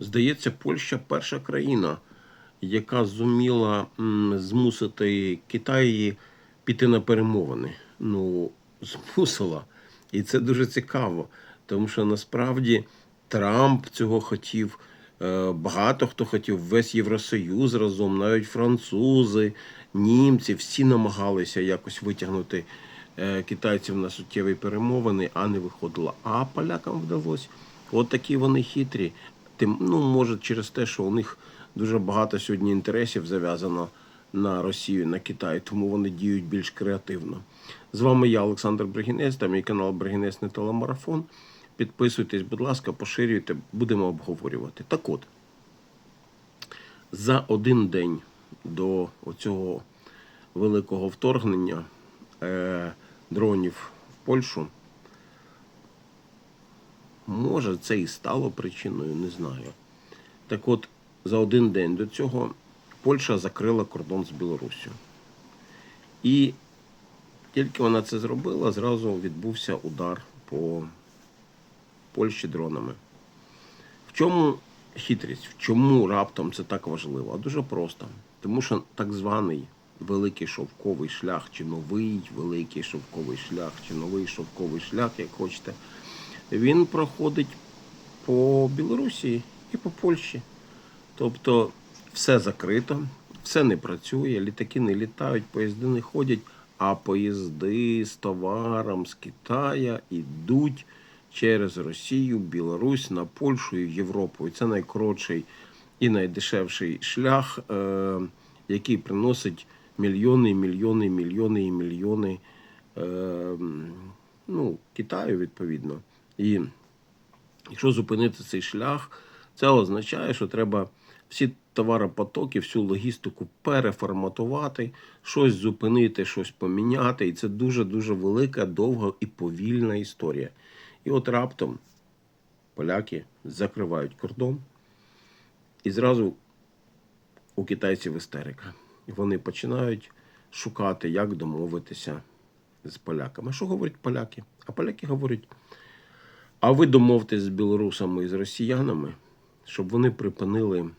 Здається, Польща перша країна, яка зуміла змусити Китай піти на перемовини. Ну, змусила. І це дуже цікаво, тому що насправді Трамп цього хотів. е, Багато хто хотів весь Євросоюз разом, навіть французи, німці, всі намагалися якось витягнути е, китайців на суттєві перемовини, а не виходило. А полякам вдалося. От такі вони хитрі. Тим, ну, може, через те, що у них дуже багато сьогодні інтересів зав'язано на Росію, на Китай, тому вони діють більш креативно. З вами я, Олександр Бригінець, та мій канал Бригінець не телемарафон. Підписуйтесь, будь ласка, поширюйте, будемо обговорювати. Так от, за один день до оцього великого вторгнення е, дронів в Польщу, може, це і стало причиною, не знаю. Так от, за один день до цього Польща закрила кордон з Білоруссю. І тільки вона це зробила, зразу відбувся удар по Польщі дронами. В чому хитрість? В чому раптом це так важливо? А дуже просто. Тому що так званий великий шовковий шлях, чи новий великий шовковий шлях, чи новий шовковий шлях, як хочете, він проходить по Білорусі і по Польщі. Тобто все закрито, все не працює, літаки не літають, поїзди не ходять, а поїзди з товаром з Китая йдуть через Росію, Білорусь на Польщу і Європу. І це найкоротший і найдешевший шлях, е, який приносить мільйони, мільйони, мільйони і мільйони е, ну, Китаю, відповідно. І Якщо зупинити цей шлях, це означає, що треба всі товаропотоки, всю логістику переформатувати, щось зупинити, щось поміняти. І це дуже-дуже велика, довга і повільна історія. І от раптом поляки закривають кордон, і зразу у китайців істерика. І вони починають шукати, як домовитися з поляками. А Що говорять поляки? А поляки говорять. А ви домовтесь з білорусами і з росіянами, щоб вони припинили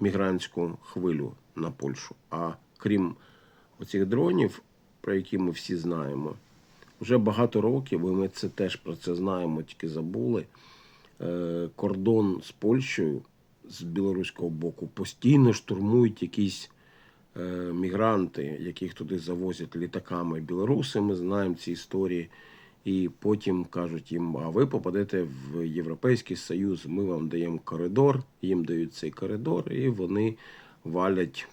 мігрантську хвилю на Польщу. А крім оцих дронів, про які ми всі знаємо, вже багато років, і ми це теж про це знаємо, тільки забули. е, Кордон з Польщею з білоруського боку постійно штурмують якісь е, мігранти, яких туди завозять літаками білоруси. Ми знаємо ці історії. І потім кажуть їм, а ви попадете в Європейський Союз, ми вам даємо коридор, їм дають цей коридор, і вони валять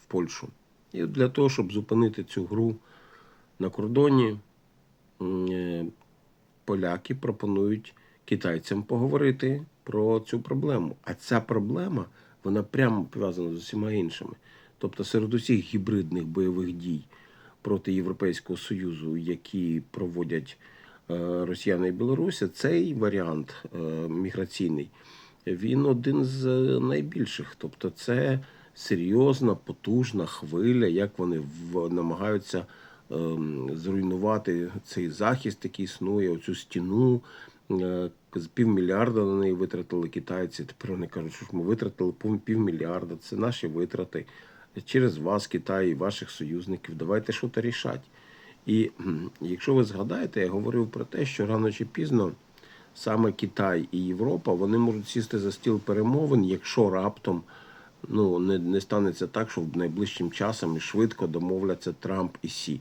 в Польщу. І для того, щоб зупинити цю гру на кордоні, е, поляки пропонують китайцям поговорити про цю проблему. А ця проблема вона прямо пов'язана з усіма іншими. Тобто серед усіх гібридних бойових дій проти Європейського Союзу, які проводять е, Росіяни і Білорусі, цей варіант е, міграційний, він один з найбільших. Тобто, це серйозна, потужна хвиля, як вони намагаються ем, зруйнувати цей захист, який існує, оцю стіну. Е, З півмільярда на неї витратили китайці. Тепер вони кажуть, що ми витратили пів- півмільярда. Це наші витрати через вас, Китай і ваших союзників. Давайте щось рішати. І якщо ви згадаєте, я говорив про те, що рано чи пізно саме Китай і Європа вони можуть сісти за стіл перемовин, якщо раптом ну, не, не станеться так, що в найближчим часом і швидко домовляться Трамп і Сі.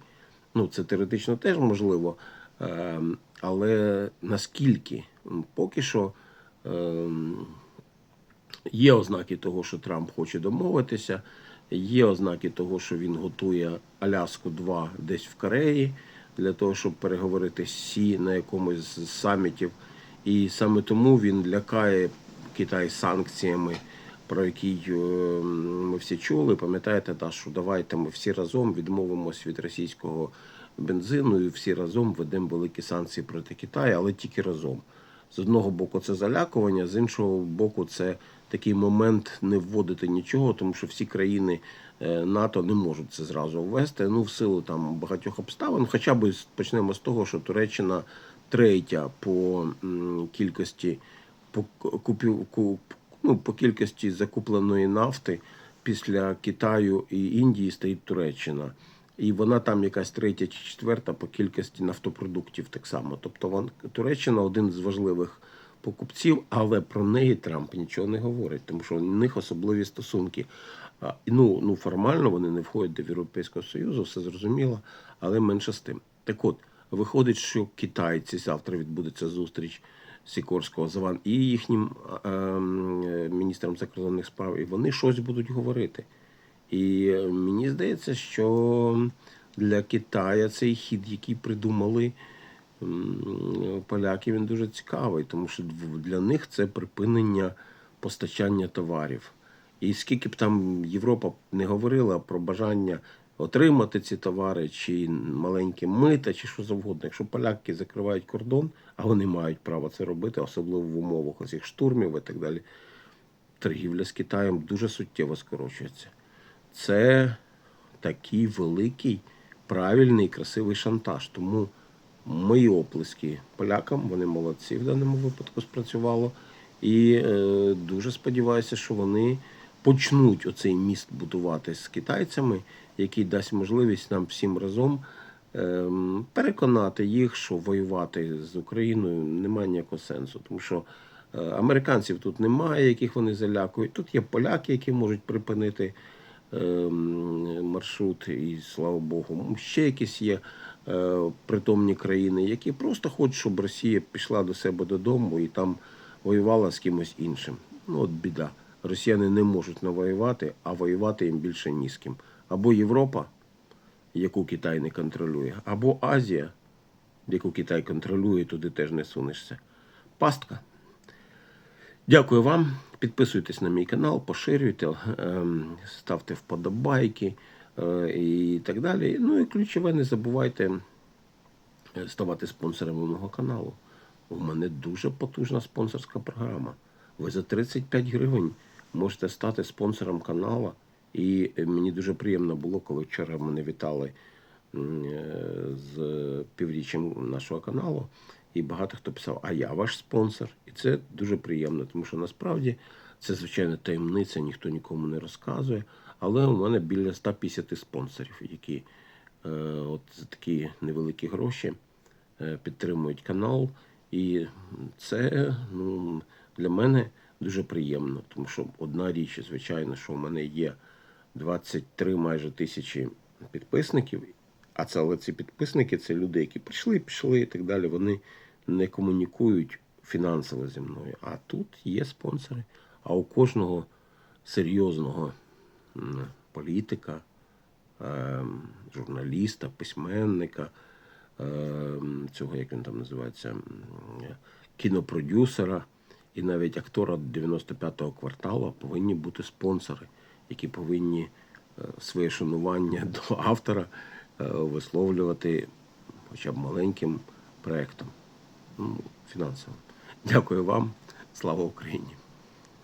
Ну, це теоретично теж можливо. Ем, Але наскільки? Поки що ем, є ознаки того, що Трамп хоче домовитися, є ознаки того, що він готує Аляску 2 десь в Кореї для того, щоб переговорити з Сі на якомусь з самітів. І саме тому він лякає Китай санкціями, про які е, ми всі чули. Пам'ятаєте, та, що давайте ми всі разом відмовимось від російського бензину і всі разом ведемо великі санкції проти Китаю, але тільки разом. З одного боку, це залякування, з іншого боку, це такий момент не вводити нічого, тому що всі країни е, НАТО не можуть це зразу ввести. Ну, в силу там багатьох обставин. Хоча б почнемо з того, що Туреччина третя по кількості по купів Ну, по кількості закупленої нафти після Китаю і Індії стоїть Туреччина. І вона там якась третя чи четверта по кількості нафтопродуктів так само. Тобто Туреччина один з важливих покупців, але про неї Трамп нічого не говорить, тому що у них особливі стосунки. Ну, ну формально вони не входять до Європейського Союзу, все зрозуміло, але менше з тим. Так от, виходить, що китайці завтра відбудеться зустріч Сікорського з Ван і їхнім е, міністром закордонних справ, і вони щось будуть говорити. І е, мені здається, що для Китая цей хід, який придумали м, поляки, він дуже цікавий, тому що для них це припинення постачання товарів. І скільки б там Європа не говорила про бажання отримати ці товари, чи маленьке мита, чи що завгодно, якщо поляки закривають кордон, а вони мають право це робити, особливо в умовах оцих штурмів і так далі, торгівля з Китаєм дуже суттєво скорочується. Це такий великий, правильний, красивий шантаж. Тому мої оплески полякам, вони молодці в даному випадку спрацювало. І е, дуже сподіваюся, що вони почнуть оцей міст будувати з китайцями, який дасть можливість нам всім разом ем, переконати їх, що воювати з Україною немає ніякого сенсу, тому що е, американців тут немає, яких вони залякують. Тут є поляки, які можуть припинити ем, маршрут, і слава Богу, ще якісь є е, притомні країни, які просто хочуть, щоб Росія пішла до себе додому і там воювала з кимось іншим. Ну от біда. Росіяни не можуть навоювати, а воювати їм більше ні з ким. Або Європа, яку Китай не контролює, або Азія, яку Китай контролює, туди теж не сунешся. Пастка. Дякую вам. Підписуйтесь на мій канал, поширюйте, ем, ставте вподобайки е, і так далі. Ну і ключове, не забувайте е, ставати спонсорами мого каналу. У мене дуже потужна спонсорська програма. Ви за 35 гривень можете стати спонсором каналу. І е, мені дуже приємно було, коли вчора мене вітали е, з півріччям нашого каналу. І багато хто писав, а я ваш спонсор. І це дуже приємно, тому що насправді це, звичайно, таємниця, ніхто нікому не розказує. Але у мене біля 150 спонсорів, які е, от за такі невеликі гроші е, підтримують канал. І це ну, для мене дуже приємно, тому що одна річ, звичайно, що у мене є 23 майже тисячі підписників, а це але ці підписники це люди, які прийшли, пішли і так далі. Вони не комунікують фінансово зі мною. А тут є спонсори. А у кожного серйозного політика, ем, журналіста, письменника, ем, цього, як він там називається, кінопродюсера і навіть актора 95-го кварталу повинні бути спонсори, які повинні е, своє шанування до автора е, висловлювати хоча б маленьким проєктом, ну, фінансовим. Дякую вам. Слава Україні!